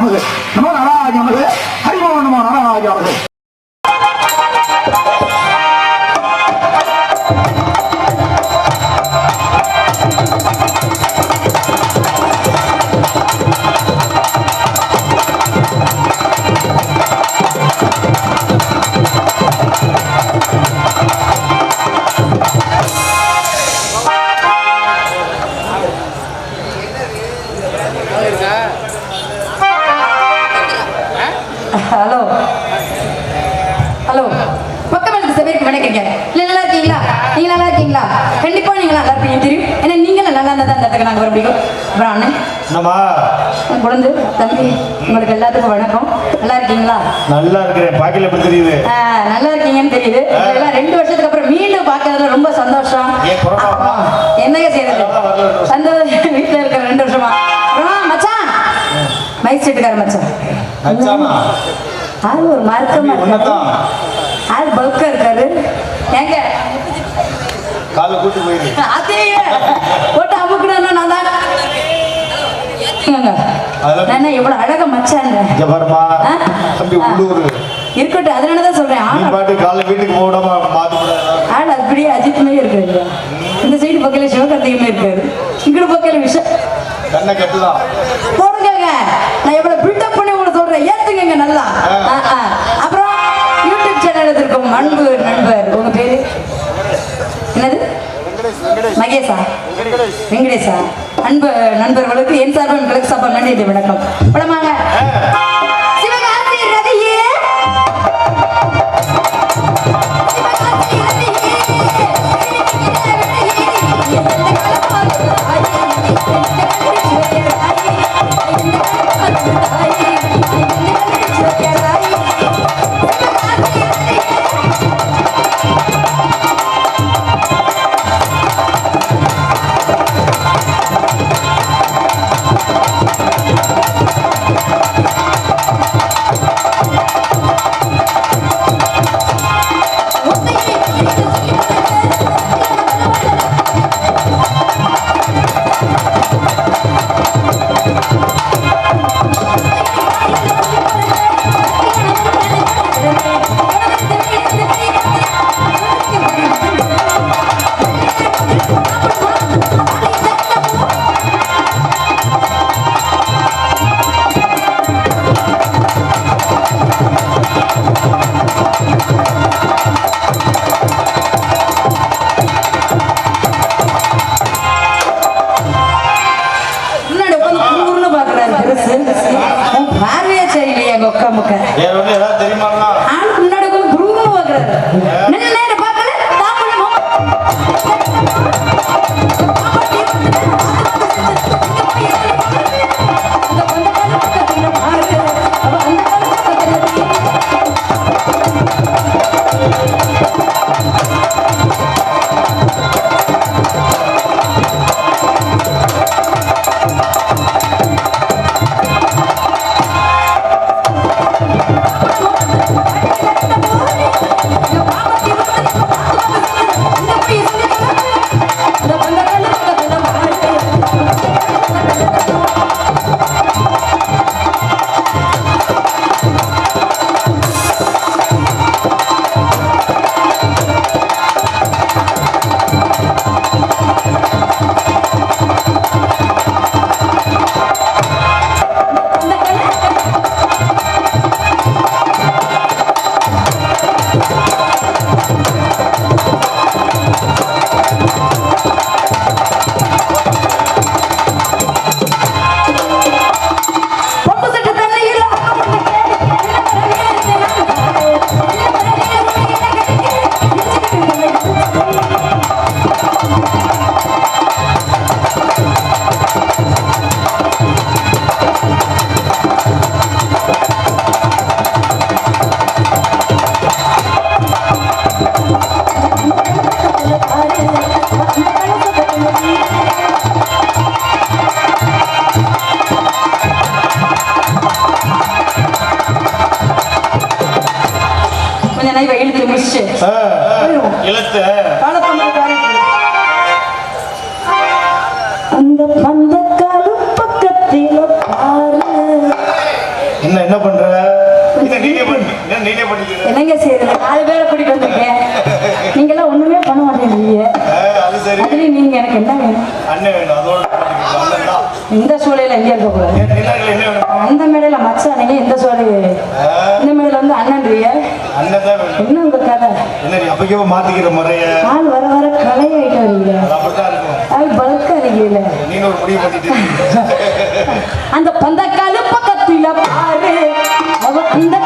நமது நமோ நாராஜ நமது ஹரிமோ நமோ நாராஜ இடத்துக்கு நாங்கள் வர முடியும் அப்புறம் அண்ணன் குழந்தை தம்பி உங்களுக்கு எல்லாத்துக்கும் வணக்கம். நல்லா இருக்கீங்களா? நல்லா இருக்கிறேன். பாக்கில எப்படி தெரியுது? நல்லா இருக்கீங்கன்னு தெரியுது. எல்லாம் ரெண்டு வருஷத்துக்கு அப்புறம் மீண்டும் பார்க்கறதுல ரொம்ப சந்தோஷம்? என்னங்க செய்யறது. சந்தோஷம் வீட்டில் இருக்கிற ரெண்டு வருஷமா? மச்சான். மைக் செட்டுக்கார மச்சான்? ஆள் ஒரு மார்க்கமா இருக்காரு. ஆள் பல்கா இருக்காரு. கூட்டி போயிரு. அதே அதெல்லாம் இவ்வளவு அழகா மச்சான்? தம்பி உள்ளூர். இருக்கட்டும் அதனால தான் சொல்றேன். ஆனா பாட்டு வீட்டுக்கு போடாம மாத்தி அப்படியே அஜித்துமே இருக்காரு. இந்த சைடு பக்கம் சிவகார்த்திகமே இருக்காரு. பக்கம் விஷயம் கண்ணை கட்டுதான் போடுங்க நான் எவ்வளவு பில்டப் பண்ணி உங்களுக்கு சொல்றேன். ஏத்துங்க நல்லா. ஆ, ஆ. அப்புறம் யூடியூப் சேனல் இருக்கும் அன்பு நண்பர். உங்க பேரு? என்னது? மகேஷா? வெங்கடேஷா? அன்பு நண்பர்களுக்கு என் சார்பு உங்களுக்கு சாப்பா நன்றி வணக்கம். படமாங்க பாக்குறாரு நல்ல நீங்க எனக்கு என்ன வேணும்? அண்ணன் வேணும் அதோட பண்ணிக்கலாம். அண்ணன் தான். இந்த சூழல எங்கே இருக்க கூடாது அந்த மேடையில மச்சானீங்க இந்த சூழல் இந்த மேடையில வந்து அண்ணன்றிய? என்ன உங்க கதை? என்ன நீ அப்பக்கே மாத்திக்கிற முறைய? ஆள் வர வர வரீங்க அது அப்படித்தான் இருக்கும். ஆள் பல்கா இருக்கீங்கள நீங்க ஒரு முடிவு பண்ணிட்டு அந்த பந்த கால பக்கத்துல பாரு. அவ அந்த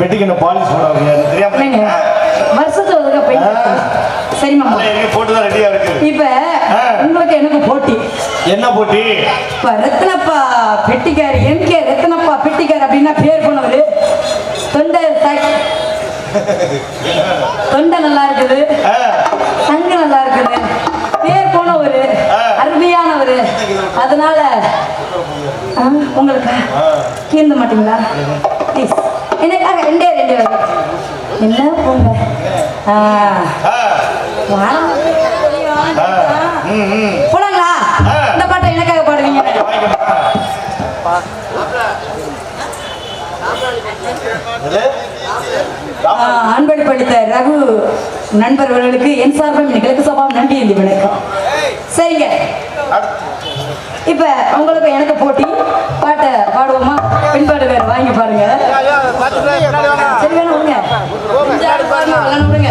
பெட்டிக்கு என்ன பாலிஷ் போட முடியாது தெரியாம வருஷத்துல ஒருக்கா போய் எங்க போட்டுதான் ரெடியா இருக்கு. இப்ப. உங்களுக்கு எனக்கு போட்டி. என்ன போட்டி? இப்ப ரத்னப்பா பெட்டிக்கார் எம்கே ரத்னப்பா பெட்டிக்கார் அப்படின்னா பேர் போனவரு. தொண்டை தொண்டை நல்லா இருக்குது. சங்கு நல்லா இருக்குது. பேர் போனவரு. அருமையானவரு. அதனால உங்களுக்கு கீழ்ந்த மாட்டீங்களா? ப்ளீஸ் எனக்காக ரெண்டே ரெண்டு வகை. என்ன போங்க? போலாங்களா? இந்த பாட்டை எனக்காக பாடுவீங்க. அன்பளி படித்த ரகு நண்பர்களுக்கு என் சார்பும் எங்களுக்கு சபாம் நன்றி வணக்கம் சரிங்க. இப்போ உங்களுக்கு எனக்கு போட்டி. பாட்டை பாடுவோமா? பின்பாடு வேறு வாங்கி பாருங்க. சரி வேணும் விடுங்க. விடுங்க.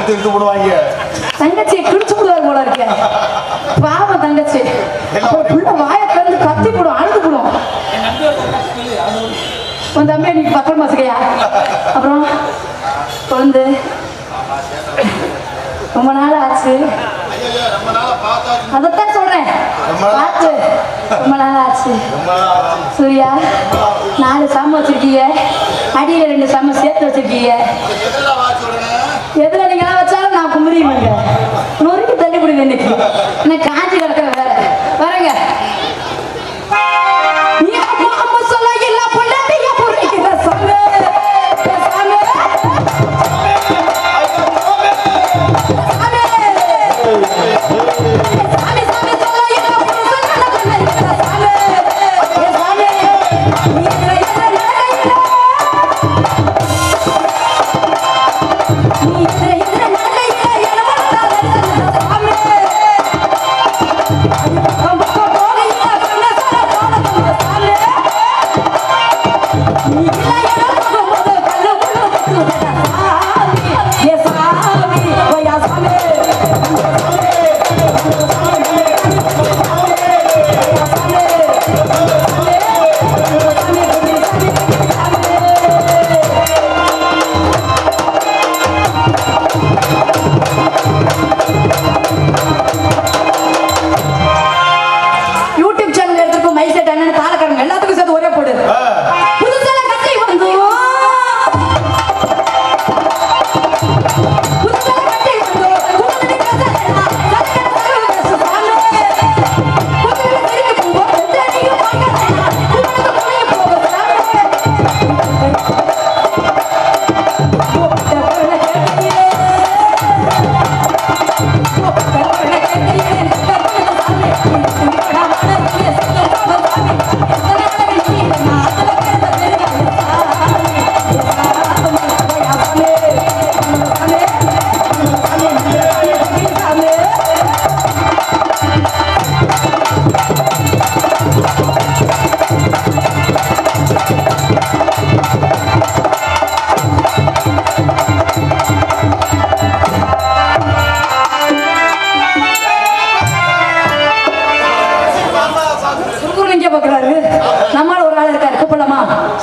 இழுத்து இழுத்து போடுவாங்க தங்கச்சி கிழிச்சு விடுவார் போல இருக்க. பாவம் தங்கச்சி. அப்புறம் புள்ள வாய திறந்து கத்தி போடும் அழுது போடும். உன் தம்பி நீ பத்திரம் பசுக்கையா அப்புறம் குழந்தை. ரொம்ப நாள் ஆச்சு. அதத்தான் சொல்றேன். பார்த்து. ரொம்ப நாள் ஆச்சு. சூர்யா நாலு சாம வச்சிருக்கீங்க. அடியில் ரெண்டு சாம சேர்த்து வச்சிருக்கீங்க. எதுல நீங்க வச்சாலும் நான் கும்பிடுவேன் நொறுக்கு தள்ளி இன்னைக்கு. காஞ்சி கிடக்க